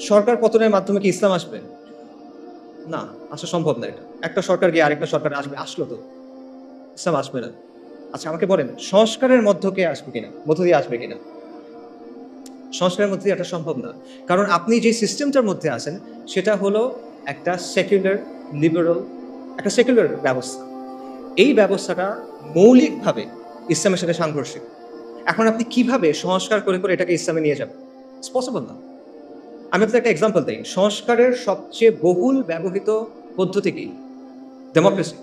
সরকার পতনের মাধ্যমে কি ইসলাম আসবে? না, আসা সম্ভব না এটা। একটা সরকার গিয়ে আরেকটা সরকার আসবে, আসলো তো। ইসলাম আসবে না। আচ্ছা আমাকে বলেন, সংস্কারের মধ্য কে আসবে কিনা? মধ্য দিয়ে আসবে কিনা? সংস্কারের মধ্যে এটা সম্ভব না। কারণ আপনি যে সিস্টেমটার মধ্যে আছেন, সেটা হলো একটা সেকুলার লিবারাল একটা সেকুলার ব্যবস্থা। এই ব্যবস্থাটা মৌলিকভাবে ইসলামের সাথে সাংঘর্ষিক। এখন আপনি কীভাবে সংস্কার করে করে এটাকে ইসলামে নিয়ে যাবেন? পসিবল না। আমি আপনাকে একটা এক্সাম্পল দিই। সংস্কারের সবচেয়ে বহুল ব্যবহৃত পদ্ধতি কি? ডেমোক্রেসি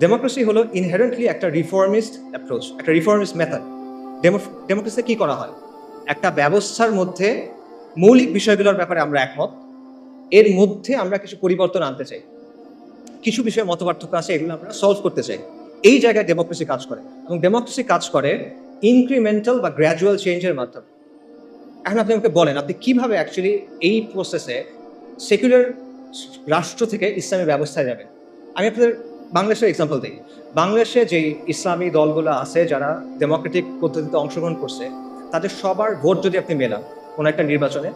ডেমোক্রেসি হলো ইনহেরেন্টলি একটা রিফর্মিস্ট অ্যাপ্রোচ একটা রিফর্মিস্ট মেথড ডেমোক্রেসিতে কি করা হয়? একটা ব্যবস্থার মধ্যে মৌলিক বিষয়গুলোর ব্যাপারে আমরা একমত। এর মধ্যে আমরা কিছু পরিবর্তন আনতে চাই। কিছু বিষয়ে মতপার্থক্য আছে, এগুলো আমরা সলভ করতে চাই। এই জায়গায় ডেমোক্রেসি কাজ করে। এবং ডেমোক্রেসি কাজ করে ইনক্রিমেন্টাল বা গ্র্যাজুয়াল চেঞ্জের মাধ্যমে। এখন আপনি আমাকে বলেন, আপনি কীভাবে অ্যাকচুয়ালি এই প্রসেসে সেকুলার রাষ্ট্র থেকে ইসলামী ব্যবস্থায় যাবেন আমি আপনাদের বাংলাদেশের এক্সাম্পল দিই। বাংলাদেশে যে ইসলামী দলগুলো আছে যারা ডেমোক্রেটিক পদ্ধতিতে অংশগ্রহণ করছে, তাদের সবার ভোট যদি আপনি মেলান কোনো একটা নির্বাচনে,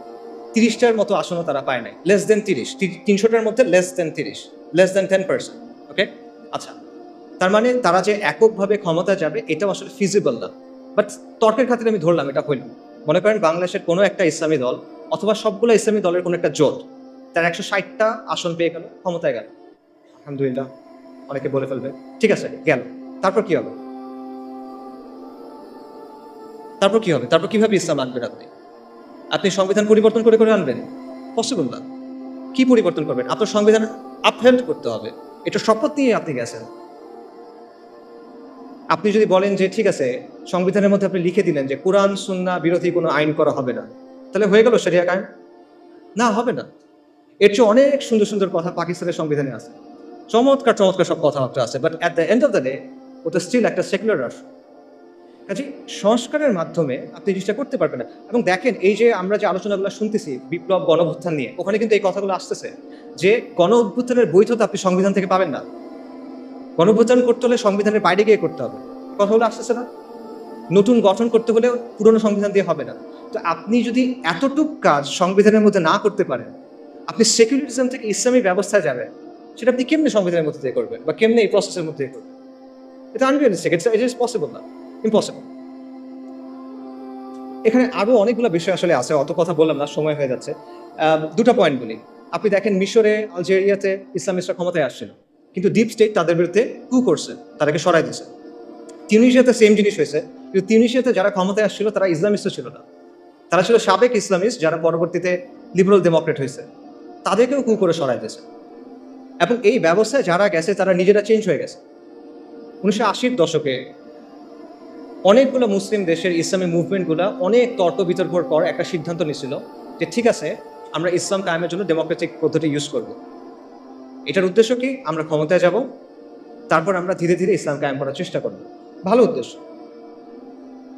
তিরিশটার মতো আসনও তারা পায় নাই। লেস দেন তিরিশ তিনশোটার মধ্যে লেস দেন তিরিশ less than ten percent okay আচ্ছা তার মানে তারা যে এককভাবে ক্ষমতা যাবে, এটাও আসলে ফিজিবল না। বাট তর্কের খাতিরে আমি ধরলাম, এটা হইল। মনে করেন বাংলাদেশের কোনো একটা ইসলামী দল অথবা সবগুলো ইসলামী দলের কোনো একটা জোট, তার একশো ষাটটা আসন পেয়ে গেল, ক্ষমতায় গেল। আলহামদুলিল্লাহ, অনেকে বলে ফেলবে। ঠিক আছে, গেল। তারপর কি হবে? তারপর কি হবে? তারপর কীভাবে ইসলাম আনবেন আপনি? আপনি সংবিধান পরিবর্তন করে করে আনবেন? পসিবল না। কি পরিবর্তন করবেন? আপনার সংবিধান আপহেল্ড করতে হবে। এটা শপথ নিয়ে আপনি গেছেন। আপনি যদি বলেন যে, ঠিক আছে সংবিধানের মধ্যে আপনি লিখে দিলেন যে কোরআন সুন্না বিরোধী কোনো আইন করা হবে না। তাহলে হয়ে গেল সেরিয়া আইন না, হবে না। এর চেয়ে অনেক সুন্দর সুন্দর কথা পাকিস্তানের সংবিধানে আছে। চমৎকার চমৎকার সব কথাবার্তা আছে। But at the end of the day ওটা স্টিল একটা সেকুলার রাষ্ট্র। কাজে সংস্কারের মাধ্যমে আপনি জিনিসটা করতে পারবেন না। এবং দেখেন, এই যে আমরা যে আলোচনাগুলো শুনতেছি, বিপ্লব গণভুত্থান নিয়ে, ওখানে কিন্তু এই কথাগুলো আসতেছে যে গণ অভ্যুত্থানের বৈধতা আপনি সংবিধান থেকে পাবেন না। গণভুত্থান করতে হলে সংবিধানের বাইরে গিয়ে করতে হবে। কথাগুলো আসতেছে না? নতুন গঠন করতে হলে পুরনো সংবিধান দিয়ে হবে না। তো আপনি যদি এতটুক কাজ সংবিধানের মধ্যে না করতে পারেন, আপনি সেকুলারিজম থেকে ইসলামী ব্যবস্থায় যাবেন সেটা আপনি কেমনে সংবিধানের মধ্যে দিয়ে করবেন বা কেমনে এই প্রসেসের মধ্যে দিয়ে করবেন? এটা unrealistic it's it is possible না ইম্পসিবল এখানে আরও অনেকগুলো বিষয় আসলে আছে, অত কথা বললাম না, সময় হয়ে যাচ্ছে। দুটো পয়েন্ট বলি। আপনি দেখেন মিশরে, আলজেরিয়াতে ইসলামিস্টরা ক্ষমতায় আসছিল কিন্তু ডিপ স্টেট তাদের বিরুদ্ধে কু করছে, তাদেরকে সরাই দিয়েছে তিউনিশিয়াতে সেম জিনিস হয়েছে। কিন্তু তিউনিশিয়াতে যারা ক্ষমতায় আসছিল, তারা ইসলামিস্ট ছিল না। তারা ছিল সাবেক ইসলামিস্ট যারা পরবর্তীতে লিবারাল ডেমোক্রেট হয়েছে। তাদেরকেও কু করে সরাই দিয়েছে। এবং এই ব্যবস্থায় যারা গেছে, তারা নিজেরা চেঞ্জ হয়ে গেছে। উনিশশো আশির দশকে অনেকগুলো মুসলিম দেশের ইসলামী মুভমেন্টগুলো অনেক তর্ক বিতর্কর পর একটা সিদ্ধান্ত নিয়েছিল যে, ঠিক আছে, আমরা ইসলাম কায়েমের জন্য ডেমোক্রেটিক পদ্ধতি ইউজ করব। এটার উদ্দেশ্য কি? আমরা ক্ষমতায় যাব, তারপর আমরা ধীরে ধীরে ইসলাম কায়েম করার চেষ্টা করব। ভালো উদ্দেশ্য।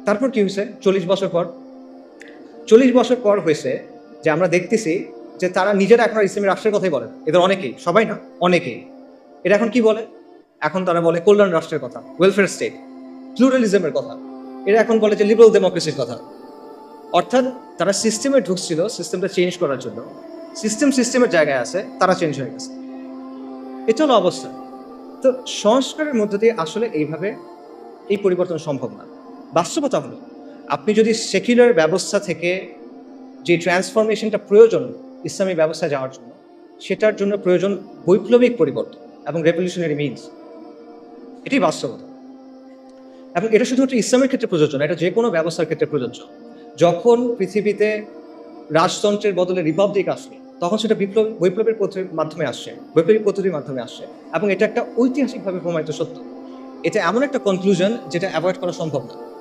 তারপর কি হয়েছে? চল্লিশ বছর পর। চল্লিশ বছর পর হয়েছে যে আমরা দেখতেছি যে তারা নিজেরা এখন ইসলামী রাষ্ট্রের কথাই বলে এদের অনেকেই, সবাই না, অনেকেই। এটা এখন কি বলে? এখন তারা বলে কল্যাণ রাষ্ট্রের কথা ওয়েলফেয়ার স্টেট প্লুরালিজমের কথা। এরা এখন বলে যে লিবারাল ডেমোক্রেসির কথা। অর্থাৎ তারা সিস্টেমে ঢুকছিল সিস্টেমটা চেঞ্জ করার জন্য। সিস্টেম সিস্টেমের জায়গায় আছে, তারা চেঞ্জ হয়ে গেছে। এটা হলো অবস্থা। তো সংস্কারের মধ্য দিয়ে আসলে এইভাবে এই পরিবর্তন সম্ভব না। বাস্তবতা হলো, আপনি যদি সেকুলার ব্যবস্থা থেকে যে ট্রান্সফরমেশনটা প্রয়োজন ইসলামী ব্যবস্থায় যাওয়ার জন্য, সেটার জন্য প্রয়োজন বৈপ্লবিক পরিবর্তন এবং রেভলিউশনারি মিনস এটি বাস্তবতা। এবং এটা শুধুমাত্র ইসলামের ক্ষেত্রে প্রযোজ্য এটা যে কোনো ব্যবস্থার ক্ষেত্রে প্রযোজ্য। যখন পৃথিবীতে রাজতন্ত্রের বদলে রিপাবলিক আসে তখন সেটা বিপ্লব, বৈপ্লবের পদ্ধতির মাধ্যমে আসছে, বৈপ্লবিক পদ্ধতির মাধ্যমে আসছে। এবং এটা একটা ঐতিহাসিকভাবে প্রমাণিত সত্য। এটা এমন একটা কনক্লুশন যেটা অ্যাভয়েড করা সম্ভব না।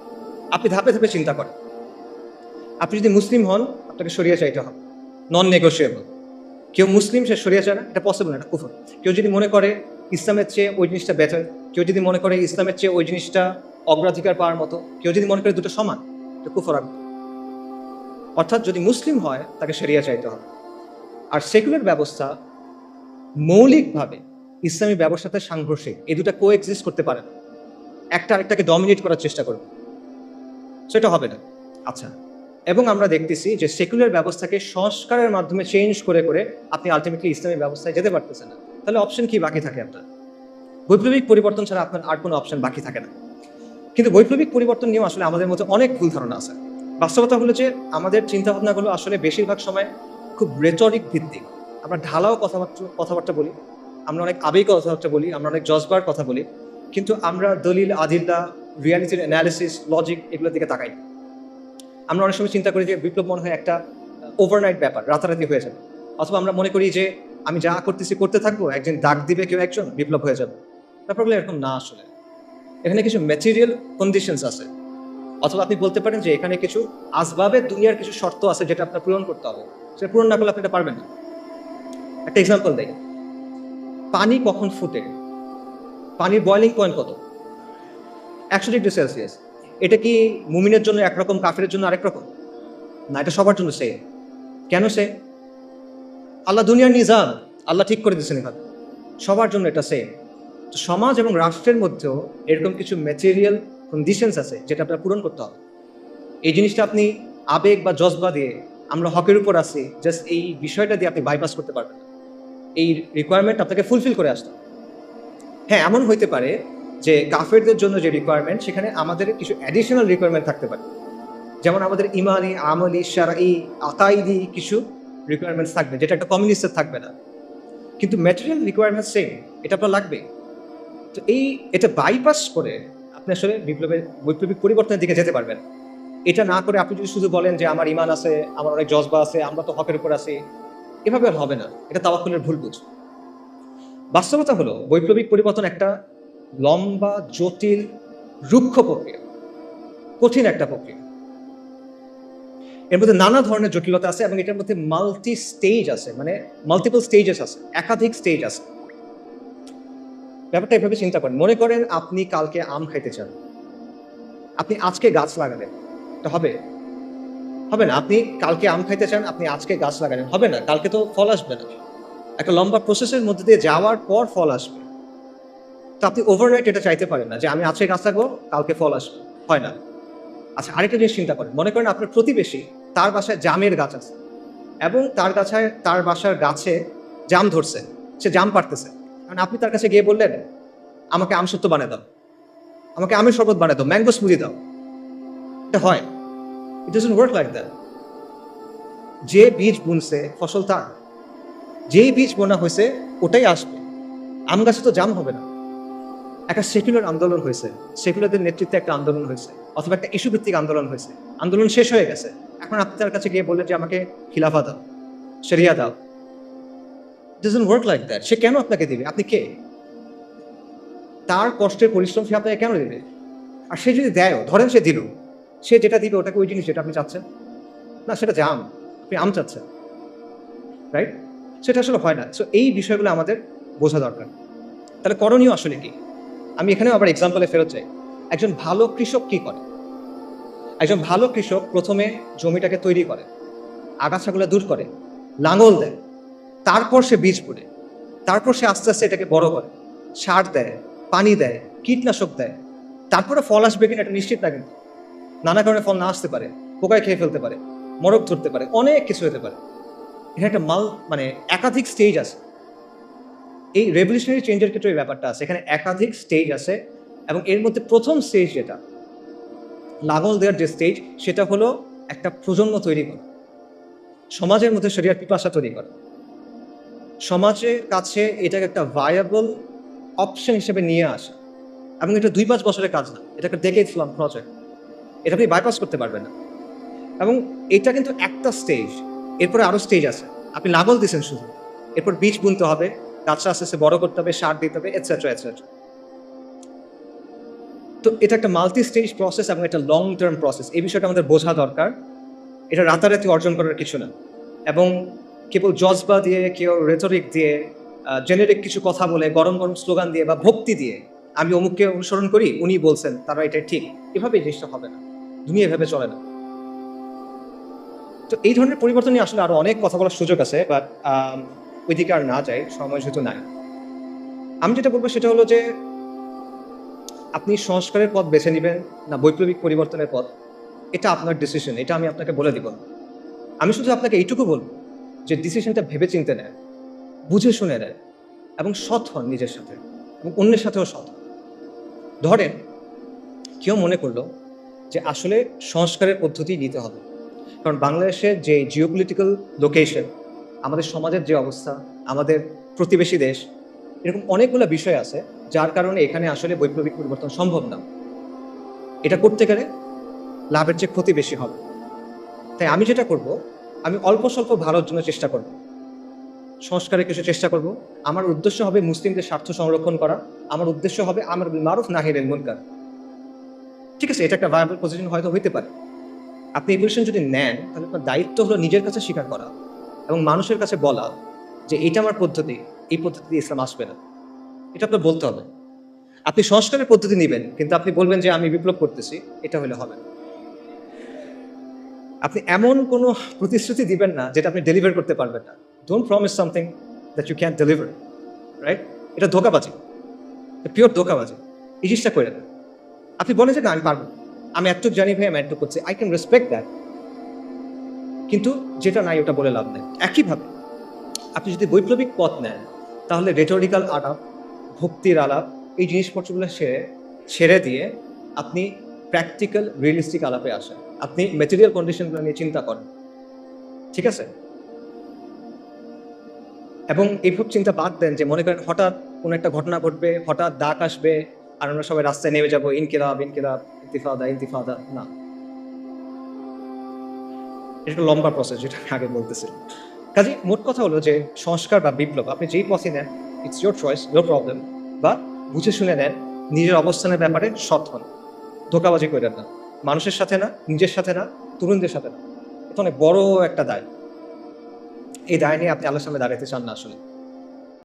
আপনি ধাপে ধাপে চিন্তা করেন। আপনি যদি মুসলিম হন, আপনাকে সরিয়ে চাইতে হবে। নন নেগোসিয়েবল কেউ মুসলিম, সে সরিয়ে চায় না, এটা পসিবল না, এটা কুফর। কেউ যদি মনে করে ইসলামের চেয়ে ওই জিনিসটা বেটার কেউ যদি মনে করে ইসলামের চেয়ে ওই জিনিসটা অগ্রাধিকার পাওয়ার মতো, কেউ যদি মনে করে দুটো সমান, এটা কুফর আগ্রহ অর্থাৎ যদি মুসলিম হয়, তাকে সেরিয়া চাইতে হবে। আর সেকুলার ব্যবস্থা মৌলিকভাবে ইসলামী ব্যবস্থাতে সাংঘর্ষিক। এই দুটা কো এক্সিস্ট করতে পারে একটা আরেকটাকে ডমিনেট করার চেষ্টা করবে। সেটা হবে না। আচ্ছা এবং আমরা দেখতেছি যে সেকুলার ব্যবস্থাকে সংস্কারের মাধ্যমে চেঞ্জ করে করে আপনি আলটিমেটলি ইসলামী ব্যবস্থায় যেতে পারতেছেন না। তাহলে অপশন কি বাকি থাকে আপনার? বৈপ্লবিক পরিবর্তন ছাড়া আপনার আর কোনো অপশন বাকি থাকে না। কিন্তু বৈপ্লবিক পরিবর্তন নিয়েও আসলে আমাদের মধ্যে অনেক ভুল ধারণা আছে। বাস্তবতা হলো যে আমাদের চিন্তাভাবনাগুলো আসলে বেশিরভাগ সময় খুব রেটরিক ভিত্তিক। আমরা ঢালাও কথাবার্তা কথাবার্তা বলি, আমরা অনেক আবেগ কথাবার্তা বলি, আমরা অনেক জজবার কথা বলি, কিন্তু আমরা দলিল, আদিল্লা রিয়ালিটির অ্যানালিসিস লজিক এগুলোর দিকে তাকাই। আমরা অনেক সময় চিন্তা করি যে বিপ্লব মনে হয় একটা ওভারনাইট ব্যাপার, রাতারাতি হয়ে যাবে। অথবা আমরা মনে করি যে আমি যা করতেছি করতে থাকব, একজন দাগ দিবে কেউ একজন, বিপ্লব হয়ে যাবে। ব্যাপারগুলো এরকম না আসলে। এখানে কিছু ম্যাটেরিয়াল কন্ডিশনস আছে। অথবা আপনি বলতে পারেন যে এখানে কিছু আসবাবে দুনিয়ার কিছু শর্ত আছে যেটা আপনার পূরণ করতে হবে। সেটা পূরণ না করলে আপনি এটা পারবেন না। একটা এক্সাম্পল দেয় পানি কখন ফুটে? পানির বয়লিং পয়েন্ট কত? একশো ডিগ্রি সেলসিয়াস। এটা কি মুমিনের জন্য একরকম কাফের জন্য আরেক রকম? না, এটা সবার জন্য সে কেন সে আল্লাহ দুনিয়ার নিজাম, আল্লাহ ঠিক করে দিচ্ছেন এখানে সবার জন্য এটা সে সমাজ এবং রাষ্ট্রের মধ্যেও এরকম কিছু ম্যাটেরিয়াল কন্ডিশনস আছে, যেটা আপনার পূরণ করতে হবে। এই জিনিসটা আপনি আবেগ বা জজবা দিয়ে আমরা হকের উপর আছি জাস্ট এই বিষয়টা দিয়ে আপনি বাইপাস করতে পারবেন এই রিকোয়ারমেন্ট আপনাকে ফুলফিল করে আসতে হ্যাঁ এমন হইতে পারে যে কাফেরদের জন্য যে রিকোয়ারমেন্ট সেখানে আমাদের কিছু অ্যাডিশনাল রিকোয়ারমেন্ট থাকতে পারে। যেমন আমাদের ইমানি, আমলি সারাই আকাইদি কিছু রিকোয়ারমেন্টস থাকবে, যেটা একটা কমিউনিস্টের থাকবে না। কিন্তু ম্যাটেরিয়াল রিকোয়ারমেন্ট সেম এটা আপনার লাগবে। তো এই, এটা বাইপাস করে আপনি আসলে বিপ্লবের বৈপ্লবিক পরিবর্তনের দিকে যেতে পারবেন। এটা না করে আপনি যদি শুধু বলেন যে আমার ইমান আছে, আমার অনেক জজবা আছে, আমরা তো হকের উপর আছি, এভাবে আর হবে না। এটা তাওয়াক্কুলের ভুল বুঝ। বাস্তবতা হলো, বৈপ্লবিক পরিবর্তন একটা লম্বা, জটিল, রুক্ষ প্রক্রিয়া। কঠিন একটা প্রক্রিয়া। এর মধ্যে নানা ধরনের জটিলতা আছে এবং এটার মধ্যে মাল্টি স্টেজ আছে মানে মাল্টিপল স্টেজেস আছে, একাধিক স্টেজ আছে। ব্যাপারটা এভাবে চিন্তা করেন। মনে করেন আপনি কালকে আম খাইতে চান। আপনি আজকে গাছ লাগালেন। এটা হবে। হবে না। আপনি কালকে আম খাইতে চান, আপনি আজকে গাছ লাগালেন। হবে না। কালকে তো ফল আসবে না। একটা লম্বা প্রসেসের মধ্যে দিয়ে যাওয়ার পর ফল আসবে। তো আপনি ওভারনাইট এটা চাইতে পারেন না যে আমি আজকে গাছ লাগাবো কালকে ফল আসবে। হয় না। আচ্ছা আরেকটা জিনিস চিন্তা করেন। মনে করেন আপনার প্রতিবেশী, তার বাসায় জামের গাছ আছে এবং তার গাছায়, তার বাসার গাছে জাম ধরছে, সে জাম পারতেছে কারণ আপনি তার কাছে গিয়ে বললেন, আমাকে আম সত্য বানিয়ে দাও। আমাকে আমের শরবত বানিয়ে দাও, ম্যাঙ্গো স্মুদি দাও। এটা হয়। It doesn't work like that যে বীজ বুনছে, ফসল তার। যেই বীজ বোনা হয়েছে, ওটাই আসবে। আম গাছে তো জাম হবে না। একটা সেকুলার আন্দোলন হয়েছে। সেকুলারদের নেতৃত্বে একটা আন্দোলন হয়েছে, অথবা একটা ইস্যু ভিত্তিক আন্দোলন হয়েছে। আন্দোলন শেষ হয়ে গেছে। এখন আপনি তার কাছে গিয়ে বললেন যে আমাকে খিলাফা দাও সেরিয়া দাও। ডাজন্ট ওয়ার্ক লাইক দ্যাট সে কেন আপনাকে দিবে? আপনি কে? তার কষ্টের পরিশ্রম সে আপনাকে কেন দেবে? আর সে যদি দেয়ও, ধরেন সে দিল, সে যেটা দিবে ওটাকে ওই জিনিস যেটা আপনি চাচ্ছেন। না, সেটা জাম আপনি আম চাচ্ছেন। রাইট সেটা আসলে হয় না। সো এই বিষয়গুলো আমাদের বোঝা দরকার। তাহলে করণীয় আসলে কি? আমি এখানেও আবার এক্সাম্পলে ফেরত চাই। একজন ভালো কৃষক কি করে? একজন ভালো কৃষক প্রথমে জমিটাকে তৈরি করে, আগাছাগুলো দূর করে, লাঙল দেয়, তারপর সে বীজ পড়ে তারপর সে আস্তে আস্তে এটাকে বড় করে, সার দেয়, পানি দেয়, কীটনাশক দেয়, তারপরে ফল আসবে কিনা এটা নিশ্চিত না কিন্তু। নানা কারণে ফল না আসতে পারে, পোকায় খেয়ে ফেলতে পারে, মরক ধরতে পারে, অনেক কিছু হতে পারে। এখানে একটা মাল মানে একাধিক স্টেজ আছে। এই রেভলিউশনারি চেঞ্জের ক্ষেত্রে এই ব্যাপারটা আছে। এখানে একাধিক স্টেজ আছে এবং এর মধ্যে প্রথম স্টেজ যেটা লাগল দেওয়ার যে স্টেজ সেটা হলো একটা প্রজন্ম তৈরি করা। সমাজের মধ্যে শরিয়ার পিপাসা তৈরি করা। সমাজের কাছে এটাকে একটা ভায়াবল অপশন হিসেবে নিয়ে আসা। এবং এটা দুই পাঁচ বছরের কাজ না এটা একটা ডেকেজ প্রজেক্ট এটা আপনি বাইপাস করতে পারবেন না। এবং এটা কিন্তু একটা স্টেজ এরপরে আরও স্টেজ আছে। আপনি লাগল দিয়েছেন শুধু। এরপর বীজ বুনতে হবে। গাছটা আস্তে আস্তে বড় করতে হবে, সার দিতে হবে এটসেট্রা এটসেট্রা তো এটা একটা মাল্টি স্টেজ প্রসেস এবং এটা লং টার্ম প্রসেস এই বিষয়টা আমাদের বোঝা দরকার। এটা রাতারাতি অর্জন করার কিছু না। এবং কেবল জজবা দিয়ে, কেউ রেটরিক দিয়ে জেনেরিক কিছু কথা বলে, গরম গরম স্লোগান দিয়ে বা ভক্তি দিয়ে আমি অমুককে অনুসরণ করি, উনি বলছেন, তারা এটা ঠিক। এভাবে জিনিসটা হবে না। দুনিয়া এভাবে চলে না। তো এই ধরনের পরিবর্তন নিয়ে আসলে আরও অনেক কথা বলার সুযোগ আছে বাট ওইদিকে আর না যাই সময় যেহেতু নাই। আমি যেটা বলব সেটা হলো যে, আপনি সংস্কারের পথ বেছে নেবেন না বৈপ্লবিক পরিবর্তনের পথ, এটা আপনার ডিসিশন এটা আমি আপনাকে বলে দিব। আমি শুধু আপনাকে এইটুকু বলব যে ডিসিশনটা ভেবে চিনতে নেয় বুঝে শুনে নেয় এবং সৎ হন নিজের সাথে এবং অন্যের সাথেও সৎ ধরেন, কেউ মনে করল যে আসলে সংস্কারের পদ্ধতি নিতে হবে। কারণ বাংলাদেশের যে জিওপলিটিক্যাল লোকেশন আমাদের সমাজের যে অবস্থা, আমাদের প্রতিবেশী দেশ, এরকম অনেকগুলো বিষয় আছে যার কারণে এখানে আসলে বৈপ্লবিক পরিবর্তন সম্ভব না। এটা করতে গেলে লাভের চেয়ে ক্ষতি বেশি হবে। তাই আমি যেটা করব, আমি অল্প স্বল্প ভালোর জন্য চেষ্টা করব। সংস্কারের কিছু চেষ্টা করব। আমার উদ্দেশ্য হবে মুসলিমদের স্বার্থ সংরক্ষণ করা। আমার উদ্দেশ্য হবে আমার মারুফ নাহিরের মুনকার। ঠিক আছে, এটা একটা ভায়াবল পজিশন হয়তো হইতে পারে। আপনি এই পজিশন যদি নেন, তাহলে আপনার দায়িত্ব হলো নিজের কাছে স্বীকার করা। এবং মানুষের কাছে বলা যে এটা আমার পদ্ধতি, এই পদ্ধতিতে ইসলাম আসবে না। এটা আপনার বলতে হবে। আপনি সংস্কারের পদ্ধতি নেবেন, কিন্তু আপনি বলবেন যে আমি বিপ্লব করতেছি, এটা হলে হবে আপনি এমন কোনো প্রতিশ্রুতি দিবেন না যেটা আপনি ডেলিভার করতে পারবেন না। Don't promise something that you can deliver right এটা ধোকাবাজি। পিওর ধোকাবাজি। এই জিনিসটা করে আপনি বলেন যে না, আমি পারব আমি এতটুকু জানি ভাই, আমি এতটুকু করছি। আই ক্যান রেসপেক্ট দ্যাট কিন্তু যেটা নাই ওটা বলে লাভ নেই। একইভাবে, আপনি যদি বৈপ্লবিক পথ নেন, তাহলে রেটোরিক্যাল আলাপ, ভক্তির আলাপ, এই জিনিসপত্রগুলো সেরে ছেড়ে দিয়ে আপনি প্র্যাকটিক্যাল রিয়েলিস্টিক আলাপে আসেন। আপনি মেটেরিয়াল কন্ডিশনগুলো নিয়ে চিন্তা করেন। ঠিক আছে? এবং এইসব চিন্তা বাদ দেন যে, মনে করেন হঠাৎ কোনো একটা ঘটনা ঘটবে, হঠাৎ ডাক আসবে, আর আমরা সবাই রাস্তায় নেমে যাব, ইনকিলাব ইনকিলাব, ইন্তিফাদা ইন্তিফাদা, না। এটা লম্বা প্রসেস যেটা আমি আগে বলতেছিলাম। কাজে মোট কথা হলো যে সংস্কার বা বিপ্লব, আপনি যেই পথে নেন it's your choice your problem বা বুঝে শুনে নেন, নিজের অবস্থানের ব্যাপারে সৎ হন। ধোকাবাজি করে না। মানুষের সাথে না, নিজের সাথে না, তরুণদের সাথে না। এটা অনেক বড় একটা দায়। এই দায় নিয়ে আপনি আল্লাহর সামনে দাঁড়াতে চান না আসলে।